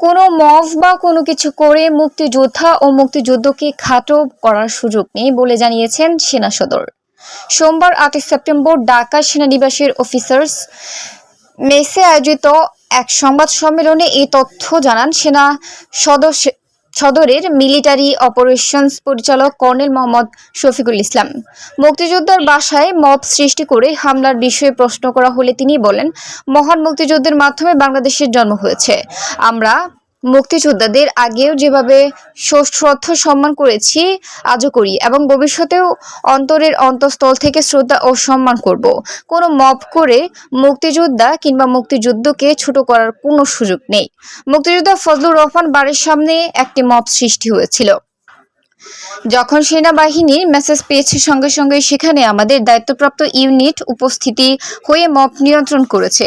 কোনো মফ বা কোনো কিছু করে মুক্তিযোদ্ধা ও মুক্তিযুদ্ধকে খাটো করার সুযোগ নেই বলে জানিয়েছেন সেনা সদর। সোমবার আটই সেপ্টেম্বর ঢাকা সেনানিবাসের অফিসার্স মেসে আয়োজিত এক সংবাদ সম্মেলনে এই তথ্য জানান সেনা সদস্য সদরের মিলিটারি অপারেশনস পরিচালক কর্নেল মোহাম্মদ শফিকুল ইসলাম। মুক্তিযোদ্ধার বাসায় মব সৃষ্টি করে হামলার বিষয়ে প্রশ্ন করা হলে তিনি বলেন, মহান মুক্তিযুদ্ধের মাধ্যমে বাংলাদেশের জন্ম হয়েছে। আমরা মুক্তিযোদ্ধাদের আগেও যেভাবে শ্রদ্ধ সম্মান করেছি, আজও করি এবং ভবিষ্যতেও অন্তরের অন্তঃস্থল থেকে শ্রদ্ধা ও সম্মান করব। কোনো মপ করে মুক্তিযোদ্ধা কিংবা মুক্তিযুদ্ধকে ছোট করার কোনো সুযোগ নেই। মুক্তিযোদ্ধা ফজলুর রহমান বাড়ির সামনে একটি মপ সৃষ্টি হয়েছিল। যখন সেনাবাহিনীর মেসেজ পেয়েছে, সঙ্গে সঙ্গে সেখানে আমাদের দায়িত্বপ্রাপ্ত ইউনিট উপস্থিতি হয়ে মব নিয়ন্ত্রণ করেছে।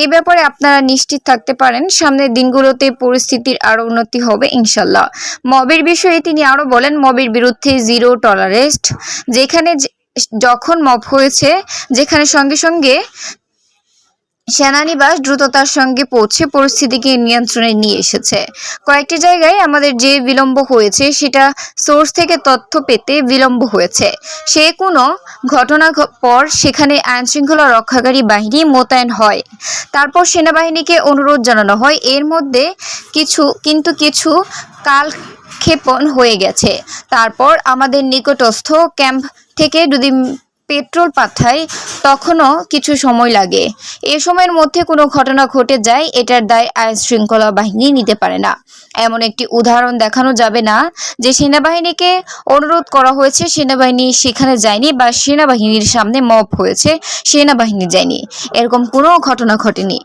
এই ব্যাপারে আপনারা নিশ্চিত থাকতে পারেন, সামনের দিনগুলোতে পরিস্থিতির আরও উন্নতি হবে, ইনশাল্লাহ। মবের বিষয়ে তিনি আরও বলেন, মবের বিরুদ্ধে জিরো টলারেস্ট যেখানে যখন মব হয়েছে, যেখানে সঙ্গে সঙ্গে সেনানিবাস দ্রুততার সঙ্গে পৌঁছে পরিস্থিতিকে নিয়ন্ত্রণে নিয়ে এসেছে। কয়েকটি জায়গায় আমাদের যে বিলম্ব হয়েছে, সেটা সোর্স থেকে তথ্য পেতে বিলম্ব হয়েছে। সে কোনো ঘটনা পর সেখানে আইনশৃঙ্খলা রক্ষাকারী বাহিনী মোতায়েন হয়। তারপর সেনাবাহিনীকে অনুরোধ জানানো হয়। এর মধ্যে কিছু, কিন্তু কিছু কাল ক্ষেপণ হয়ে গেছে। তারপর আমাদের নিকটস্থ ক্যাম্প থেকে যদি পেট্রোল পাঠায়, তখনও কিছু সময় লাগে। এ সময়ের মধ্যে কোনো ঘটনা ঘটে যায়, এটার দায় আইন শৃঙ্খলা বাহিনী নিতে পারে না। এমন একটি উদাহরণ দেখানো যাবে না যে সেনাবাহিনীকে অনুরোধ করা হয়েছে, সেনাবাহিনী সেখানে যায়নি বা সেনাবাহিনীর সামনে মপ হয়েছে, সেনাবাহিনী যায়নি। এরকম কোনো ঘটনা ঘটেনি।